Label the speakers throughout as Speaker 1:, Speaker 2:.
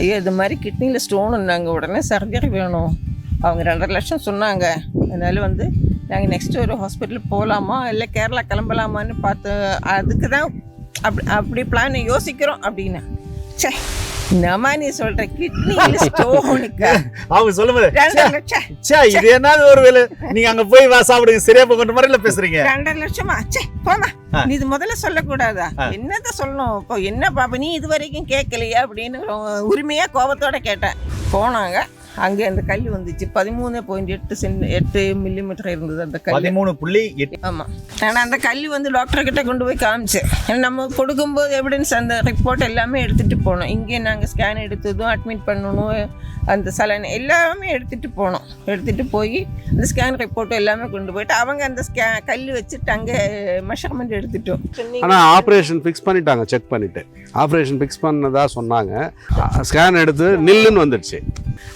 Speaker 1: ஐயோ இது மாதிரி கிட்னியில் ஸ்டோனுன்னாங்க உடனே சர்ஜரி வேணும். அவங்க ரெண்டரை லட்சம் சொன்னாங்க. அதனால் வந்து நாங்கள் நெக்ஸ்ட்டு ஒரு ஹாஸ்பிட்டல் போகலாமா இல்லை கேரளா கிளம்பலாமான்னு பார்த்து அதுக்கு தான் அப்படி அப்படி பிளான் யோசிக்கிறோம் அப்படின்னு. சே என்னம்மா நீ சொல்கிற கிட்னியில் ஸ்டோனுக்கு
Speaker 2: அவங்க சொல்லும்போது சே இது என்னது ஒரு வேலை நீங்க அங்க போய் வா சாப்பிடுங்க சரியா போகிற மாதிரில பேசுறீங்க?
Speaker 1: ரெண்டரை லட்சமா? ச்சே போமா இது முதல்ல சொல்லக்கூடாதா. என்னத்த சொல்லணும்? இப்போ என்ன பாப்பா நீ இது வரைக்கும் கேட்கலையா? அப்படின்னு உரிமையா கோபத்தோட கேட்டேன். போனாங்க. அங்கே அந்த கல் வந்துச்சு. பதிமூணு பாயிண்ட் எட்டு சென்ட் எட்டு மில்லிமீட்டர் இருந்தது அந்த கல்
Speaker 2: பதிமூணு புள்ளி எட்டு.
Speaker 1: ஆமாம் நான் அந்த கல் வந்து டாக்டர் கிட்ட கொண்டு போய் காமிச்சேன் ஏன்னா நம்ம கொடுக்கும்போது எவிடன்ஸ் அந்த ரிப்போர்ட் எல்லாமே எடுத்துகிட்டு போனோம் இங்கே நாங்கள் ஸ்கேன் எடுத்ததும் அட்மிட் பண்ணணும். அந்த சலன் எல்லாமே எடுத்துகிட்டு போனோம். எடுத்துகிட்டு போய் அந்த ஸ்கேன் ரிப்போர்ட் எல்லாமே கொண்டு போயிட்டு அவங்க அந்த ஸ்கே கல் வச்சுட்டு அங்கே மெஷர்மெண்ட் எடுத்துட்டோம்.
Speaker 3: ஆனால் ஆப்ரேஷன் ஃபிக்ஸ் பண்ணிட்டாங்க செக் பண்ணிட்டு. ஆப்ரேஷன் ஃபிக்ஸ் பண்ணதா சொன்னாங்க. ஸ்கேன் எடுத்து நில்லுன்னு வந்துடுச்சு.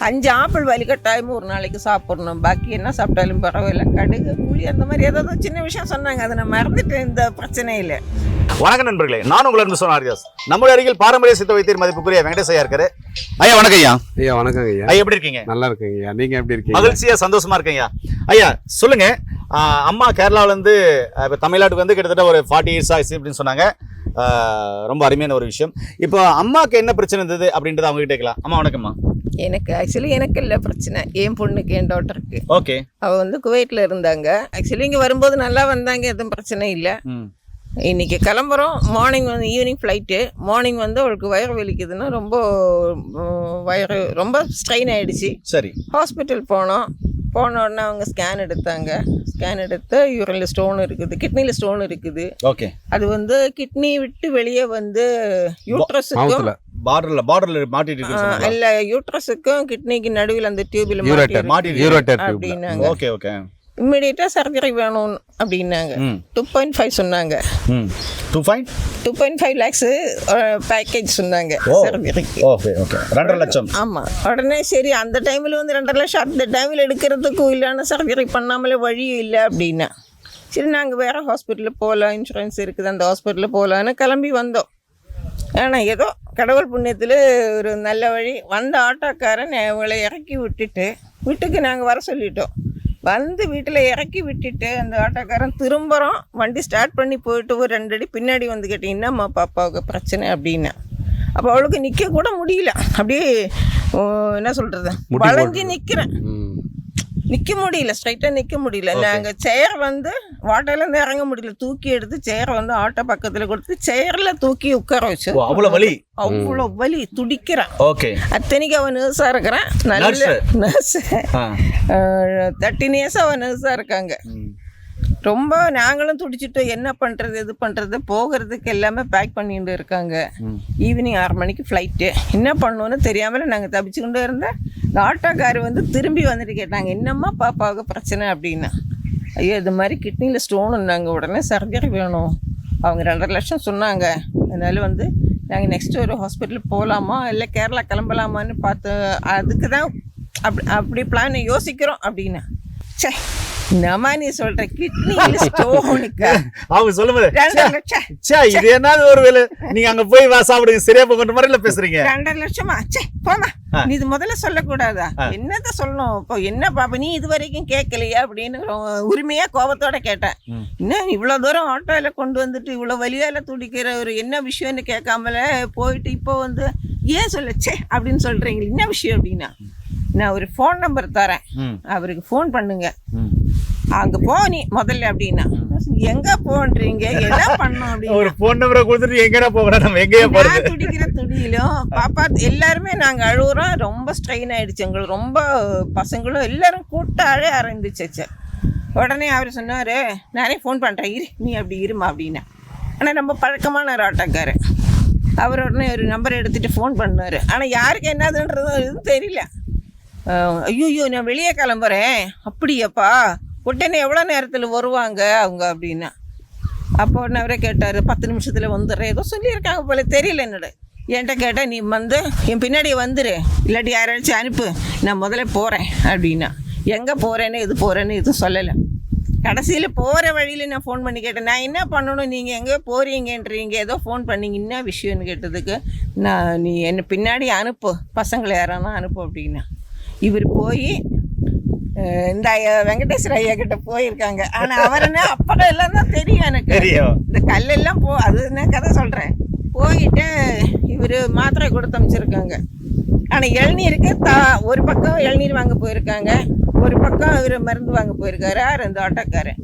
Speaker 1: அஞ்சு ஆப்பிள் வலிக்கட்டாயமும் ஒரு நாளைக்கு சாப்பிடணும். பாக்கி என்ன சாப்பிட்டாலும் பரவாயில்ல. கடுகு புளி அந்த மாதிரி ஏதாவது சின்ன விஷயம் சொன்னாங்க. அதை நான் மறந்துட்டேன் இந்த பிரச்சனையில்.
Speaker 2: வணக்கம் நண்பர்களே நான் உங்களிருந்து சொன்ன ஆரியாஸ். நம்முடைய அருகில் பாரம்பரிய சித்த வைத்தியர் மதிப்புக்குரிய வெங்கடேஷ் ஐயா இருக்காரு. ஐயா வணக்கம் ஐயா.
Speaker 3: ஐயா வணக்கங்க ஐயா.
Speaker 2: ஐயா எப்படி இருக்கீங்க?
Speaker 3: நல்லா இருக்கேங்க ஐயா. நீங்க எப்படி இருக்கீங்க?
Speaker 2: மகிழ்ச்சியா சந்தோஷமா இருக்கேன் ஐயா. சொல்லுங்க. அம்மா கேரளாவுல இருந்து ஆஹ் இப்ப தமிழ்நாட்டுக்கு வந்து கிட்டத்தட்ட ஒரு ஃபார்ட்டி இயர்ஸ் ஆயிடுச்சு அப்படின்னு சொன்னாங்க. ரொம்ப அருமையான ஒரு விஷயம். இப்போ அம்மாக்கு என்ன பிரச்சனை இருந்தது அப்படின்றத அவங்க கிட்ட கேட்கலாம். அம்மா வணக்கம்மா.
Speaker 1: எனக்கு ஆக்சுவலி எனக்கு இல்லை பிரச்சனை. என் பொண்ணுக்கு என் டாக்டருக்கு
Speaker 2: ஓகே.
Speaker 1: அவள் வந்து குவைட்டில் இருந்தாங்க. ஆக்சுவலி இங்கே வரும்போது நல்லா வந்தாங்க எதுவும் பிரச்சனை இல்லை.
Speaker 2: ம்
Speaker 1: இன்னைக்கு கிளம்புறோம். மார்னிங் வந்து ஈவினிங் ஃப்ளைட்டு மார்னிங் வந்து அவளுக்கு வயிறு வலிக்குதுன்னா ரொம்ப வயிறு ரொம்ப ஸ்ட்ரெயின் ஆயிடுச்சு.
Speaker 2: சரி.
Speaker 1: ஹாஸ்பிட்டல் போனோம். போன உடனே அவங்க ஸ்கேன் எடுத்தாங்க. ஸ்கேன் எடுத்து யூரினில் ஸ்டோன் இருக்குது. கிட்னியில் ஸ்டோன் இருக்குது.
Speaker 2: ஓகே
Speaker 1: அது வந்து கிட்னி விட்டு வெளியே வந்து யூட்ரஸுக்கும்
Speaker 2: பார்டர்ல பார்டர்ல மாட்டிட்டு
Speaker 1: இல்லை யூட்ரஸுக்கும் கிட்னிக்கு நடுவில் அந்த டியூபில்
Speaker 3: யூரோட்டர்
Speaker 1: அப்படின்னாங்க.
Speaker 2: ஓகே ஓகே
Speaker 1: இம்மிடியட்டாக சர்ஜரி வேணும் அப்படின்னாங்க. டூ பாயிண்ட் ஃபைவ் சொன்னாங்க.
Speaker 2: Two fine
Speaker 1: two point five lakhs package சொன்னாங்க. சர்ஜரிக்கு
Speaker 2: ஓகே ஓகே ரெண்டரை லட்சம்.
Speaker 1: ஆமாம் உடனே சரி அந்த டைமில் வந்து ரெண்டரை லட்சம் அந்த டைமில் எடுக்கிறதுக்கும் இல்லைன்னா சர்ஜரி பண்ணாமலே வழியும் இல்லை அப்படின்னா. சரி நாங்கள் வேறு ஹாஸ்பிட்டலில் போகலாம் இன்சூரன்ஸ் இருக்குது அந்த ஹாஸ்பிட்டலில் போகலான்னு கிளம்பி வந்தோம். ஆனால் ஏதோ கடவுள் புண்ணியத்தில் ஒரு நல்ல வழி வந்த ஆட்டோக்காரன் அவங்கள இறக்கி விட்டுட்டு வீட்டுக்கு நாங்கள் வர சொல்லிட்டோம். வந்து வீட்டில் இறக்கி விட்டுட்டு அந்த ஆட்டோக்காரன் திரும்புகிறோம் வண்டி ஸ்டார்ட் பண்ணி போயிட்டு ஒரு ரெண்டு அடி பின்னாடி வந்து கேட்டேன் என்னம்மா பாப்பாவுக்கு பிரச்சனை? அப்படின்னு. அப்போ அவளுக்கு நிற்க கூட முடியல. அப்படியே என்ன சொல்கிறது வளைஞ்சு நிற்கிறேன் நிற்க முடியல ஸ்ட்ரைட்டாக நிற்க முடியல. நாங்கள் சேர் வந்து வாட்டையிலேருந்து இறங்க முடியல. தூக்கி எடுத்து சேர் வந்து ஆட்டோ பக்கத்தில் கொடுத்து சேரில் தூக்கி உட்கார வச்சு.
Speaker 2: ஓ அவ்வளவு வலி?
Speaker 1: அவ்வளோ வலி. துடிக்கிறான்.
Speaker 2: ஓகே
Speaker 1: அத்தனைக்கு அவன் நர்ஸாக இருக்கிறான். நல்ல. நர்ஸ் தேர்ட்டின் இயர்ஸ் அவன் நர்ஸாக இருக்காங்க. ரொம்ப நாங்களும் துடிச்சிட்டோம். என்ன பண்ணுறது இது பண்ணுறது போகிறதுக்கு எல்லாமே பேக் பண்ணிட்டு இருக்காங்க. ஈவினிங் ஆறு மணிக்கு ஃப்ளைட்டு என்ன பண்ணணும்னு தெரியாமல் நாங்கள் தப்பிச்சுக்கிட்டே இருந்தேன் இந்த ஆட்டோக்கார் வந்து திரும்பி வந்துட்டு கேட்டாங்க என்னம்மா பாப்பாவுக்கு பிரச்சனை? அப்படின்னா. ஐயோ இது மாதிரி கிட்னியில் ஸ்டோனுன்னாங்க உடனே சர்ஜரி வேணும். அவங்க ரெண்டரை லட்சம் சொன்னாங்க. அதனால வந்து நாங்கள் நெக்ஸ்ட் ஒரு ஹாஸ்பிட்டல் போகலாமா இல்லை கேரளா கிளம்பலாமான்னு பார்த்து அதுக்கு தான் அப்படி அப்படி பிளான் யோசிக்கிறோம் அப்படின்னு. சே என்னம்மா நீ சொல்கிற கிட்னியில் ஸ்டோனுக்கு
Speaker 2: அவங்க சொல்லும்போது சே இது என்னது ஒரு வேலை நீங்க அங்க போய் வா சாப்பிடுங்க சரியா போகிற மாதிரில பேசுறீங்க?
Speaker 1: ரெண்டரை லட்சமா? ச்சே போமா. நீ இது முதல்ல சொல்லக்கூடாதா. என்னத்த சொல்லணும்? இப்போ என்ன பாப்பா நீ இது வரைக்கும் கேட்கலையா? அப்படின்னு உரிமையா கோபத்தோட கேட்டேன். என்ன இவ்வளோ தூரம் ஆட்டோவில் கொண்டு வந்துட்டு இவ்வளோ வழியால துடிக்கிற ஒரு என்ன விஷயம்னு கேட்காமல போயிட்டு இப்போ வந்து ஏன் சொல்ல அப்படின்னு சொல்றீங்க. என்ன விஷயம் அப்படின்னா நான் ஒரு ஃபோன் நம்பர் தரேன். அவருக்கு ஃபோன் பண்ணுங்க. அங்க போ நீ முதல்ல அப்படின்னா. எங்க போன்றீங்க? என்ன பண்ணோம் அப்படின்னு?
Speaker 2: ஒரு போன் நம்பரை கொடுத்துட்டு எங்கடா போகணும் நம்ம எங்கேயா போறது?
Speaker 1: துடிக்கிற துடியிலும் பாப்பா எல்லாருமே நாங்க அழுகுறோம் ரொம்ப ஸ்ட்ரெயின் ஆயிடுச்சு எங்களுக்கு. ரொம்ப பசங்களும் எல்லாரும் கூட்ட அழ ஆரம்பிச்சிச்சு உடனே அவர் சொன்னாரு நானே ஃபோன் பண்றேன். இரு நீ அப்படி இருமா அப்படின்னா. ஆனா ரொம்ப பழக்கமான ஒரு ஆட்டோக்காரர். அவர் உடனே ஒரு நம்பர் எடுத்துட்டு ஃபோன் பண்ணாரு. ஆனா யாருக்கு என்னதுன்றது எதுவும் தெரியல. ஐயோ நான் வெளியே கிளம்புறேன். அப்படியாப்பா? உடனே எவ்வளோ நேரத்தில் வருவாங்க அவங்க அப்படின்னா. அப்போ உடனே அவரே கேட்டார் பத்து நிமிஷத்தில் வந்துடுறேன். ஏதோ சொல்லியிருக்காங்க போல தெரியல என்னோட. என்கிட்ட கேட்டால் நீ வந்து என் பின்னாடி வந்துடு இல்லாட்டி யாராச்சும் அனுப்பு. நான் முதல்ல போகிறேன் அப்படின்னா எங்கே போகிறேன்னு இது போகிறேன்னு எதுவும் சொல்லலை. கடைசியில் போகிற வழியில் நான் ஃபோன் பண்ணி கேட்டேன். நான் என்ன பண்ணணும்? நீங்கள் எங்கே போகிறீங்கன்றீங்க ஏதோ ஃபோன் பண்ணீங்க என்ன விஷயம்னு கேட்டதுக்கு நான் நீ என்னை பின்னாடி அனுப்பு. பசங்களை யாரானா அனுப்பு அப்படின்னா இவர் போய் இந்த வெங்கடேஸ்வர ஐயா கிட்ட போயிருக்காங்க. ஆனால் அவர் என்ன அப்படம் எல்லாம் தான் தெரியும் எனக்கு.
Speaker 2: தெரியும்.
Speaker 1: இந்த கல்லெல்லாம் போ அது நான் கதை சொல்கிறேன் போயிட்டு இவர் மாத்திரை கொடுத்து அமைச்சிருக்காங்க. ஆனால் இளநீருக்கு தா ஒரு பக்கம் இளநீர் வாங்க போயிருக்காங்க. ஒரு பக்கம் இவர் மருந்து வாங்க போயிருக்காரு. யார்? இந்த ஆட்டோக்காரன்.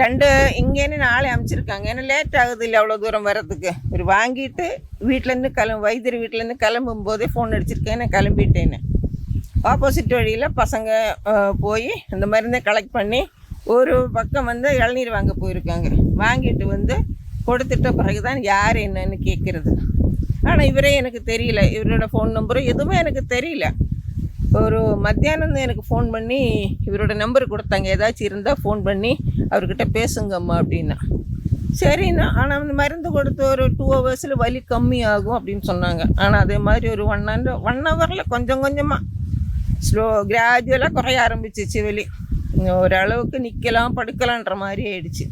Speaker 1: ரெண்டு இங்கேன்னு நாளை அமைச்சிருக்காங்க. ஏன்னா லேட் ஆகுது இல்லை அவ்வளோ தூரம் வர்றதுக்கு. இவர் வாங்கிட்டு வீட்டிலேருந்து கிளம்பு வைத்தியர் வீட்டிலேருந்து கிளம்பும் போதே ஃபோன் அடிச்சிருக்கேன். நான் கிளம்பிட்டேன்னு. ஆப்போசிட் வழியில் பசங்க போய் அந்த மருந்தை கலெக்ட் பண்ணி ஒரு பக்கம் வந்து இளநீர் வாங்க போயிருக்காங்க. வாங்கிட்டு வந்து கொடுத்துட்ட பிறகு தான் யார் என்னன்னு கேட்குறது ஆனால் இவரே எனக்கு தெரியல. இவரோட ஃபோன் நம்பரும் எதுவுமே எனக்கு தெரியல. ஒரு மத்தியானம் தான் எனக்கு ஃபோன் பண்ணி இவரோட நம்பர் கொடுத்தாங்க. ஏதாச்சும் இருந்தால் ஃபோன் பண்ணி அவர்கிட்ட பேசுங்கம்மா அப்படின்னா. சரிண்ணா ஆனால் அந்த மருந்து கொடுத்து ஒரு டூ ஹவர்ஸில் வலி கம்மியாகும் அப்படின்னு சொன்னாங்க. ஆனால் அதே மாதிரி ஒரு ஒன் ஹவர் ஒன் ஹவரில் கொஞ்சம் கொஞ்சமாக ஸ்லோ கிராஜுவலாக குறைய ஆரம்பிச்சிச்சு வலி ஓரளவுக்கு நிற்கலாம் படுக்கலான்ற மாதிரி ஆயிடுச்சு.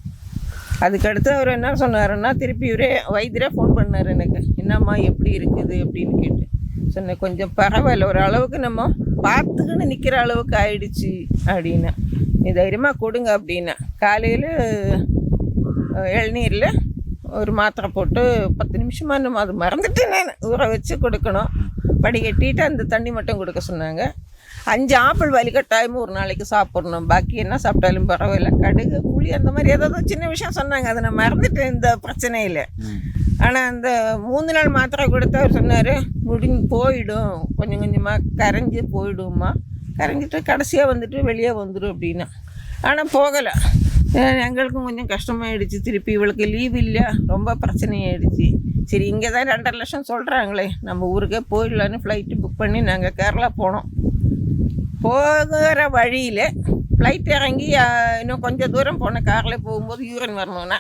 Speaker 1: அதுக்கடுத்து அவர் என்ன சொன்னாருன்னா திருப்பி இவரே வைத்தியரே ஃபோன் பண்ணார் எனக்கு. என்னம்மா எப்படி இருக்குது? அப்படின்னு கேட்டு. சொன்னேன் கொஞ்சம் பரவாயில்ல ஒரு அளவுக்கு நம்ம பார்த்துக்கின்னு நிற்கிற அளவுக்கு ஆயிடுச்சு அப்படின்னா நீ தைரியமாக கொடுங்க அப்படின்னா காலையில் இளநீரில் ஒரு மாத்திரை போட்டு பத்து நிமிஷமா நம்ம அது மறந்துட்டேன் நான். ஊற வச்சு கொடுக்கணும். வடிகட்டிட்டு அந்த தண்ணி மட்டும் கொடுக்க சொன்னாங்க. அஞ்சு ஆப்பிள் வலி கட்டாயமும் ஒரு நாளைக்கு சாப்பிட்ணும். பாக்கி என்ன சாப்பிட்டாலும் பரவாயில்ல. கடுகு புளி அந்த மாதிரி ஏதாவது சின்ன விஷயம் சொன்னாங்க. அதை நான் மறந்துட்டேன் இந்த பிரச்சனையில். ஆனால் அந்த மூணு நாள் மாத்திரை கொடுத்து அவர் சொன்னார் முடிஞ்சு போயிடும். கொஞ்சம் கொஞ்சமாக கரைஞ்சி போயிடும்மா. கரைஞ்சிட்டு கடைசியாக வந்துட்டு வெளியே வந்துடும் அப்படின்னா. ஆனால் போகலை. எங்களுக்கும் கொஞ்சம் கஷ்டமாயிடுச்சு. திருப்பி இவளுக்கு லீவ் இல்லை. ரொம்ப பிரச்சனையாயிடுச்சு. சரி இங்கே தான் ரெண்டரை லட்சம் சொல்கிறாங்களே நம்ம ஊருக்கே போயிடலான்னு ஃப்ளைட்டு புக் பண்ணி நாங்கள் கேரளா போனோம். போகிற வழியில் ஃப்ளைட் இறங்கி இன்னும் கொஞ்சம் தூரம் போன காரில் போகும்போது யூரின் வரணும்னா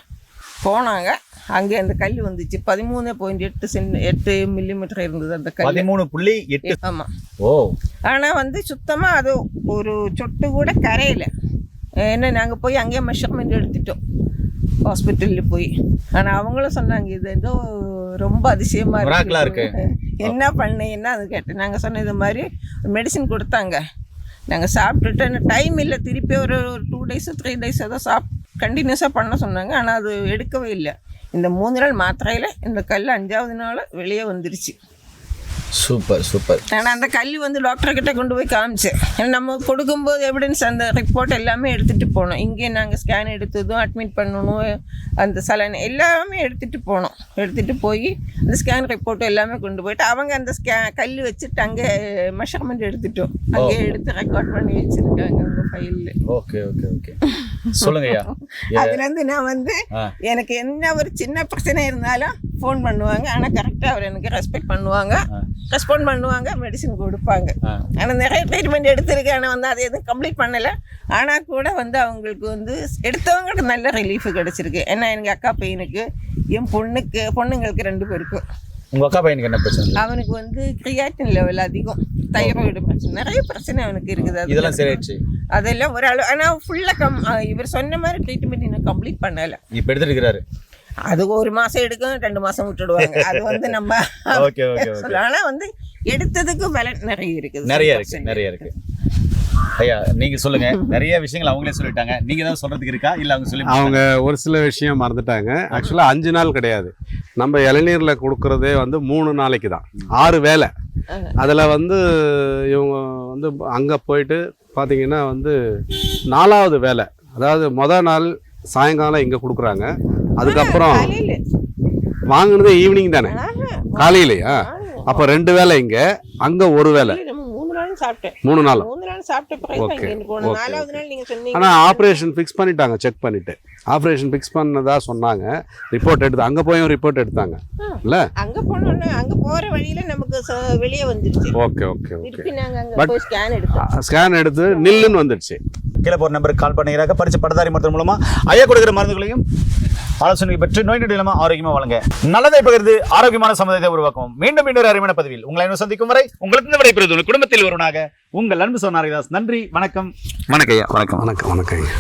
Speaker 1: போனாங்க. அங்கே அந்த கல் வந்துச்சு. பதிமூணு பாயிண்ட் எட்டு சென்ட் எட்டு மில்லிமீட்டர் இருந்தது அந்த கல்
Speaker 2: பதிமூணு புள்ளி எட்டு.
Speaker 1: ஆமாம்
Speaker 2: ஓ.
Speaker 1: ஆனால் வந்து சுத்தமாக அது ஒரு சொட்டு கூட கரையில. என்ன நாங்கள் போய் அங்கேயே மெஷர்மெண்ட் எடுத்துட்டோம். ஹாஸ்பிட்டலில் போய். ஆனால் அவங்களும் சொன்னாங்க இது ஏதோ ரொம்ப அதிசயமாக இருக்கு. என்ன பண்ண என்ன அது கேட்டேன். நாங்கள் சொன்ன இது மாதிரி மெடிசின் கொடுத்தாங்க. நாங்கள் சாப்பிட்டுட்டு டைம் இல்லை. திருப்பி ஒரு ஒரு டூ டேஸ் த்ரீ டேஸ் ஏதோ சாப் கண்டினியூஸாக பண்ண சொன்னாங்க. ஆனால் அது எடுக்கவே இல்லை. இந்த மூணு நாள் மாத்திரையில் இந்த கல் அஞ்சாவது நாள் வெளியே வந்துருச்சு.
Speaker 2: Super super.
Speaker 1: ஆனால் அந்த கல் வந்து டாக்டர் கிட்ட கொண்டு போய் காமிச்சேன். ஏன்னா நம்ம கொடுக்கும்போது எவிடன்ஸ் அந்த ரிப்போர்ட் எல்லாமே எடுத்துகிட்டு போனோம். இங்கே நாங்கள் ஸ்கேன் எடுத்ததும் அட்மிட் பண்ணணும் அந்த சலன் எல்லாமே எடுத்துகிட்டு போனோம். எடுத்துகிட்டு போய் அந்த ஸ்கேன் ரிப்போர்ட் எல்லாமே கொண்டு போயிட்டு அவங்க அந்த ஸ்கே கல் வச்சுட்டு அங்கே மெஷர்மெண்ட் எடுத்துட்டோம். அங்கே எடுத்து ரெக்கார்ட் பண்ணி வச்சுருக்காங்க அந்த ஃபைலில்
Speaker 2: ஓகே ஓகே ஓகே. சொல்லுங்க ஐயா
Speaker 1: அதுலேருந்து நான் வந்து. எனக்கு என்ன ஒரு சின்ன பிரச்சனை இருந்தாலும் ஃபோன் பண்ணுவாங்க. ஆனால் கரெக்டாக அவர் எனக்கு ரெஸ்பெக்ட் பண்ணுவாங்க. ரெஸ்பாண்ட் பண்ணுவாங்க மெடிசின் கொடுப்பாங்க.
Speaker 2: ஆ.
Speaker 1: ஆனால் நிறைய ட்ரீட்மெண்ட் எடுத்திருக்கேன் ஆனால் வந்து அது எதுவும் கம்ப்ளீட் பண்ணலை. ஆனால் கூட வந்து அவங்களுக்கு வந்து எடுத்தவங்களுக்கு நல்ல ரிலீஃப் கிடச்சிருக்கு. ஏன்னா எனக்கு அக்கா பையனுக்கு என் பொண்ணுக்கு பொண்ணுங்களுக்கு ரெண்டு பேருக்கும்.
Speaker 2: உங்க அக்கா பையனுக்கு என்ன பிரச்சனை?
Speaker 1: அவனுக்கு வந்து கிரியாட்டின் லெவல் அதிகம். தைராய்டு பிரச்சனை நிறைய பிரச்சனை அவனுக்கு இருக்குது. அது
Speaker 2: இதெல்லாம் சரியாயிடுச்சு.
Speaker 1: அதெல்லாம் ஒரு அளவு ஆனால் ஃபுல்லாக கம் இவர் சொன்ன மாதிரி ட்ரீட்மெண்ட் இன்னும் கம்ப்ளீட் பண்ணலை.
Speaker 2: இப்ப எடுத்துட்டு இருக்கிறாரு.
Speaker 1: அது ஒரு மாசம் எடுக்கும் ரெண்டு மாசம் விட்டுடுவாங்க. அது வந்து நம்ம
Speaker 2: ஓகே ஓகே ஓகே.
Speaker 1: சொல்லலாம். ஆனா வந்து எடுத்ததுக்கு விலை நிறைய இருக்குது.
Speaker 2: நிறைய இருக்கு நிறைய இருக்கு. ஐயா நீங்க சொல்லுங்க. நிறைய விஷயங்கள் அவங்களே சொல்லிட்டாங்க. நீங்க ஏதாவது சொல்றதுக்கு இருக்கா? இல்ல அவங்க சொல்லி
Speaker 3: அவங்க ஒரு சில விஷயம் மறந்துட்டாங்க. ஆக்சுவலாக அஞ்சு நாள் கிடையாது. நம்ம இளநீரில் கொடுக்கறதே வந்து மூணு நாளைக்கு தான். ஆறு வேலை அதில் வந்து இவங்க வந்து அங்கே போயிட்டு பார்த்தீங்கன்னா வந்து நாலாவது வேலை. அதாவது மொதல் நாள் சாயங்காலம் இங்கே கொடுக்குறாங்க. அதுக்கப்புறம் வாங்கினதே ஈவினிங் தானே? காலையிலையா? அப்போ ரெண்டு வேலை இங்கே அங்கே ஒரு வேலை.
Speaker 1: சாப்பிட்டேன்.
Speaker 3: மூணு நாள்?
Speaker 1: மூணு நாள் சாப்பிட்ட நாலாவது நாள் நீங்க சொன்னீங்க.
Speaker 3: ஆனால் ஆப்ரேஷன் ஃபிக்ஸ் பண்ணிட்டாங்க செக் பண்ணிட்டு. ஆப்ரேஷன் ஃபிக்ஸ் பண்ணதா சொன்னாங்க. ரிப்போர்ட் எடுத்து அங்கே போயும் ரிப்போர்ட் எடுத்தாங்க. இல்லை?
Speaker 1: அங்க போனோம்னா அங்க போற வழியில நமக்கு வெளியே வந்துருச்சு.
Speaker 3: ஓகே ஓகே ஓகே
Speaker 1: திருப்பி நாங்க அங்க போய் ஸ்கேன் எடுத்தோம்.
Speaker 3: ஸ்கேன் எடுத்து நில்லுன்னு வந்துடுச்சு
Speaker 2: கீழே போற நம்பருக்கு கால் பண்ணுகிறாங்க பரிசு பட்டதாரி மருத்துவம் மூலமா ஐயா கொடுக்குற மருந்துகளையும் ஆலோசனை பெற்று நோய் நொடி ஆரோக்கியமா வழங்க. நல்லதை பகிர்ந்து ஆரோக்கியமான சமுதாயத்தை உருவாக்கும் மீண்டும் மீண்டும் ஒரு அருமையான பதிவில் உங்களை இன்னும் சந்திக்கும் வரை உங்களுக்கு விடைபெறுவது குடும்பத்தில் ஒருவனாக உங்கள் அன்பு சொன்னாரிதாஸ் நன்றி வணக்கம். வணக்கம் ஐயா வணக்கம்
Speaker 3: வணக்கம் வணக்கம்